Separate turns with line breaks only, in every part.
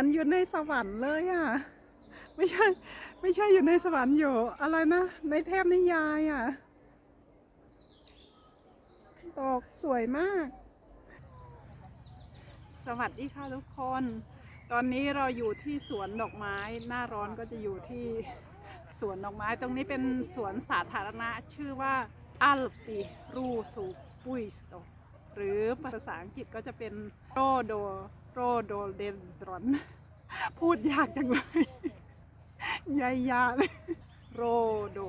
อนอยู่ในสวรรค์เลยอะ ไม่ใช่ ไม่ใช่อยู่ในสวรรค์อยู่ อะไรนะ ในเทพนิยายอะดอกสวยมาก สวัสดีค่ะทุกคน ตอนนี้เราอยู่ที่สวนดอกไม้ หน้าร้อนก็จะอยู่ที่สวนดอกไม้ ตรงนี้เป็นสวนสาธารณะชื่อว่าอัลปีรูสูปุยสโต หรือภาษาอังกฤษก็จะเป็นโรโดโรโดเดนดรอน พูดยากจังเลยยายาเลยโรโด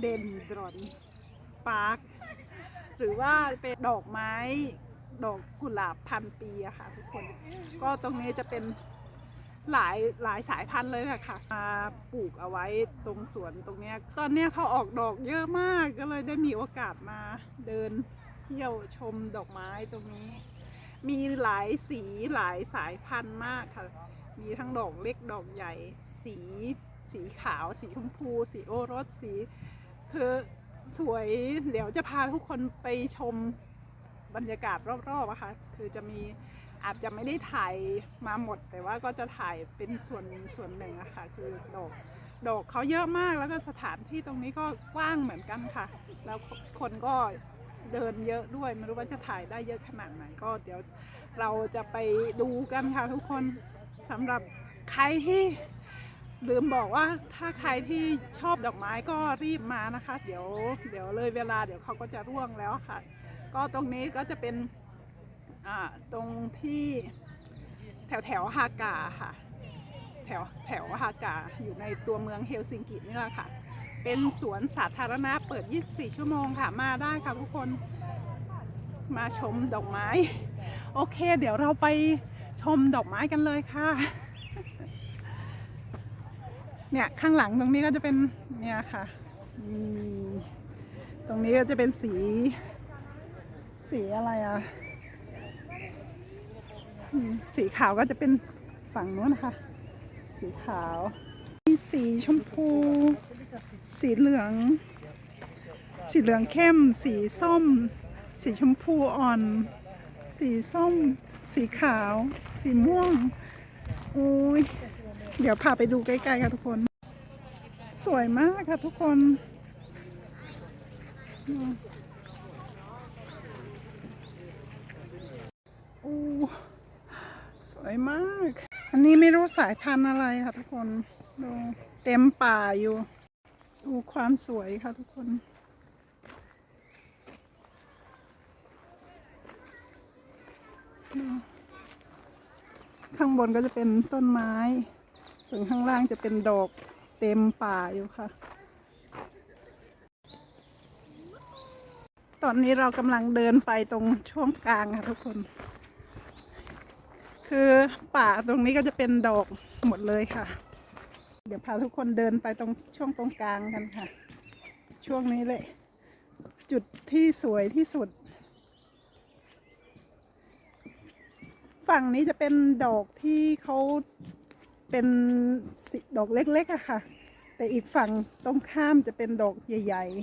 เดนดรอนปาร์คหรือว่าเป็นดอกไม้ดอกกุหลาบพันปีอะค่ะทุกคน ก็ตรงนี้จะเป็นหลายหลายสายพันธุ์เลยอะค่ะมาปลูกเอาไว้ตรงสวนตรงเนี้ยตอนเนี้ยเขาออกดอกเยอะมากก็เลยได้มีโอกาสมาเดิน ที่ยวชมดอกไม้ตรงนี้ มีหลายสีหลายสายพันธุ์มากค่ะ มีทั้งดอกเล็กดอกใหญ่ สีสีขาว สีชมพู สีโอรสสีคือสวยเดี๋ยวจะพาทุกคนไปชมบรรยากาศรอบๆอะคะคือจะมีอาจจะไม่ได้ถ่ายมาหมด แต่ว่าก็จะถ่ายเป็นส่วนส่วนหนึ่งอะค่ะคือดอกดอกเขาเยอะมากแล้วก็สถานที่ตรงนี้ก็กว้างเหมือนกันค่ะ แล้วคนก็ เดินเยอะด้วย ไม่รู้ว่าจะถ่ายได้เยอะขนาดไหนก็เดี๋ยวเราจะไปดูกันค่ะทุกคนสำหรับใครที่ลืมบอกว่าถ้าใครที่ชอบดอกไม้ก็รีบมานะคะ เดี๋ยวเดี๋ยวเลยเวลาเดี๋ยวเขาก็จะร่วงแล้วค่ะ ก็ตรงนี้ก็จะเป็นตรงที่แถวแถวฮากาค่ะ แถวแถวฮากาอยู่ในตัวเมืองเฮลซิงกินี่แหละค่ะ เป็นสวนสาธารณะเปิด 24 ชั่วโมงค่ะ มาได้ค่ะทุกคน มาชมดอกไม้ โอเค เดี๋ยวเราไปชมดอกไม้กันเลยค่ะ เนี่ยข้างหลังตรงนี้ก็จะเป็นเนี่ยค่ะ ตรงนี้ก็จะเป็นสี สีอะไรอะ สีขาวก็จะเป็นฝั่งนู้นนะคะ สีขาวมีสีชมพู สีเหลือง สีเหลืองเข้ม สีส้ม สีชมพูอ่อน สีส้ม สีขาว สีม่วงโอ้ยเดี๋ยวพาไปดูใกล้ๆค่ะทุกคน สวยมากค่ะทุกคนอืมโอ้สวยมาก อันนี้ไม่รู้สายพันธุ์อะไรค่ะทุกคน ดูเต็มป่าอยู่ ดูความสวยค่ะทุกคนข้างบนก็จะเป็นต้นไม้ ถึงข้างล่างจะเป็นดอกเต็มป่าอยู่ค่ะ ตอนนี้เรากำลังเดินไปตรงช่วงกลางค่ะทุกคน คือป่าตรงนี้ก็จะเป็นดอกหมดเลยค่ะ เดี๋ยวพาทุกคนเดินไปตรงช่วงตรงกลางกันค่ะ ช่วงนี้เลย จุดที่สวยที่สุด ฝั่งนี้จะเป็นดอกที่เขาเป็นดอกเล็กๆอะค่ะ แต่อีกฝั่งตรงข้ามจะเป็นดอกใหญ่ ๆ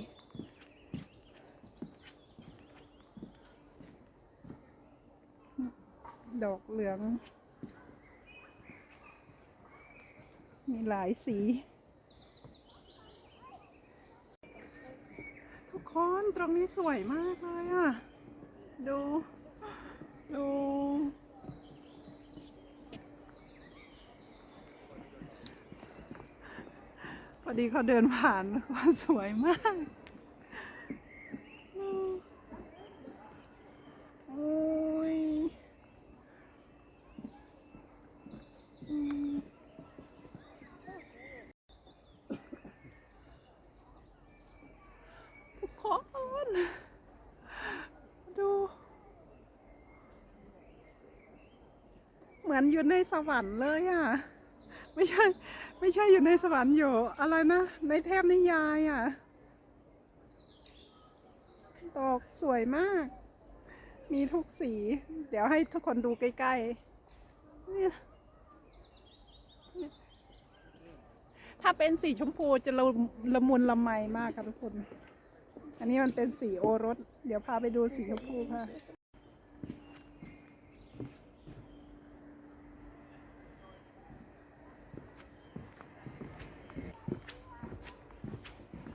ดอกเหลือง มีหลายสี ทุกคนตรงนี้สวยมากเลยอะ ดู ดู พอดีเขาเดินผ่านก็สวยมากโอ้ยอืมทุกคน ดู เห มือนอยู่ในสวรรค์เลยอะ ไม่ใช่ ไม่ใช่อยู่ในสวรรค์อยู่ อะไรนะ ในเทพนิยายอะดอกสวยมาก มีทุกสี เดี๋ยวให้ทุกคนดูใกล้ๆเนี่ยถ้าเป็นสีชมพูจะละละมุนละไมมากค่ะทุกคน อันนี้มันเป็นสีโอรส เดี๋ยวพาไปดูสีชมพูค่ะ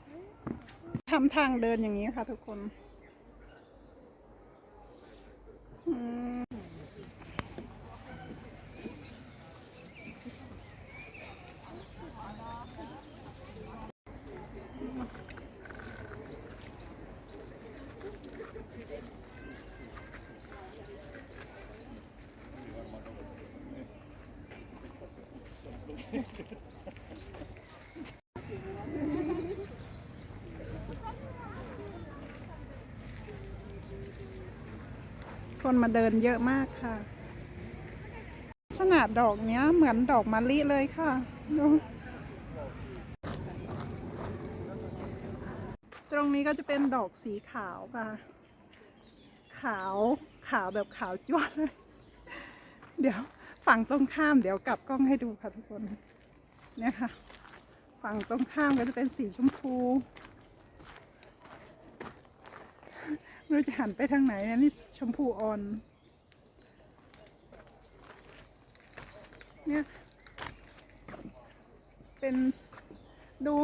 Oi,
ดู
tudo bem?
ค่ะ ทำทางเดินอย่างนี้ค่ะทุกคน คนมาเดินเยอะมากค่ะ ลักษณะดอกเนี้ยเหมือนดอกมะลิเลยค่ะดูตรงนี้ก็จะเป็นดอกสีขาวค่ะ ขาวขาวแบบขาวจ้วะเลย เดี๋ยวฝั่งตรงข้ามเดี๋ยวกลับกล้องให้ดูค่ะทุกคน เนี่ยค่ะ ฝั่งตรงข้ามก็จะเป็นสีชมพู ไม่รู้จะหันไปทางไหนนะนี่ชมพูอ่อน เนี่ย เป็นดู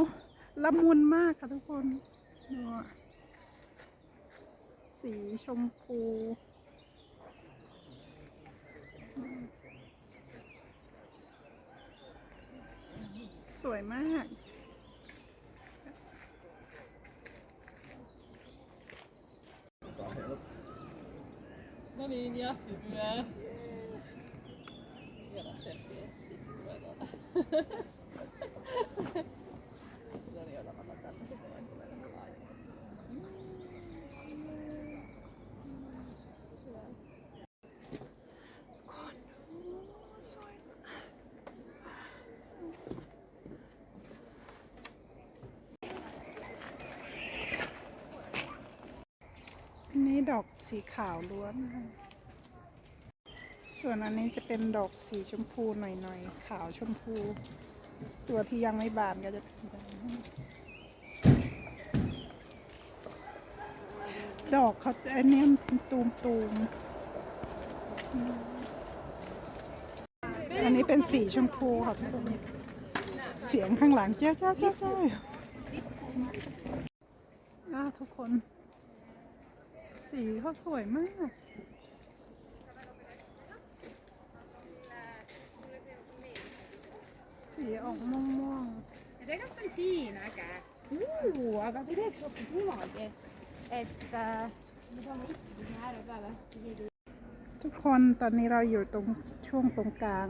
ละมุนมากค่ะทุกคนดูสีชมพูสวยมาก
Caroline, ja, hur
är? นี้ดอกสีขาวล้วน ส่วนอันนี้จะเป็นดอกสีชมพูหน่อยๆ ขาวชมพู ตัวที่ยังไม่บานก็จะเป็นแบบนี้ดอกเขาอันนี้ตูมตูมๆอันนี้เป็นสีชมพูค่ะทุกคนเสียงข้างหลังเจ้าเจ้าเจ้าเจ้าทุกคน สีเขาสวยมาก สีออกม่วง
Ed è campesina, che. Uh, ha capito che sono più mode. E diciamo disegnare, guarda.
ๆทุกคนตอนนี้เราอยู่ตรงช่วงตรงกลาง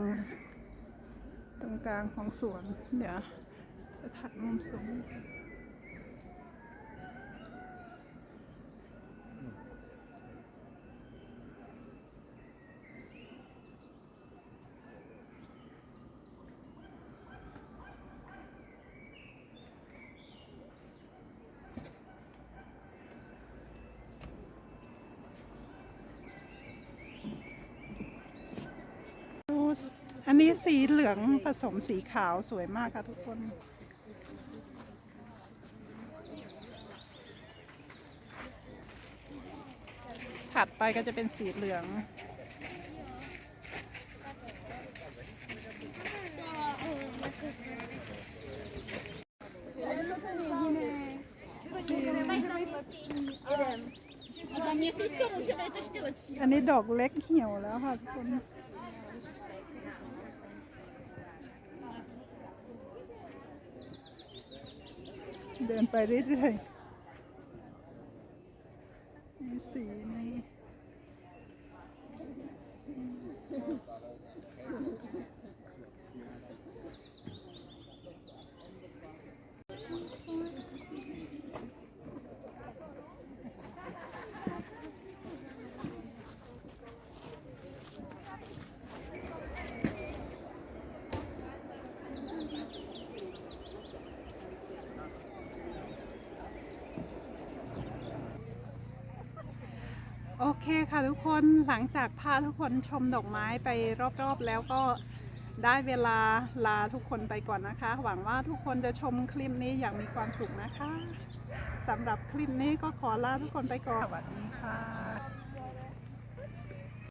ตรงกลางของสวน เดี๋ยวจะถัดมุมสูง ดูส อันนี้สีเหลืองผสมสีขาวสวยมากค่ะทุกคน ถัดไปก็จะเป็นสีเหลือง อันนี้ดอกเล็กเหี่ยวแล้วค่ะทุกคน เดินไปเรื่อยๆมีสีนะ โอเคค่ะทุกคนหลังจากพาทุกคนชมดอกไม้ไปรอบๆแล้วก็ได้เวลาลาทุกคนไปก่อนนะคะ หวังว่าทุกคนจะชมคลิปนี้อย่างมีความสุขนะคะสำหรับคลิปนี้ก็ขอลาทุกคนไปก่อนสวัสดีค่ะ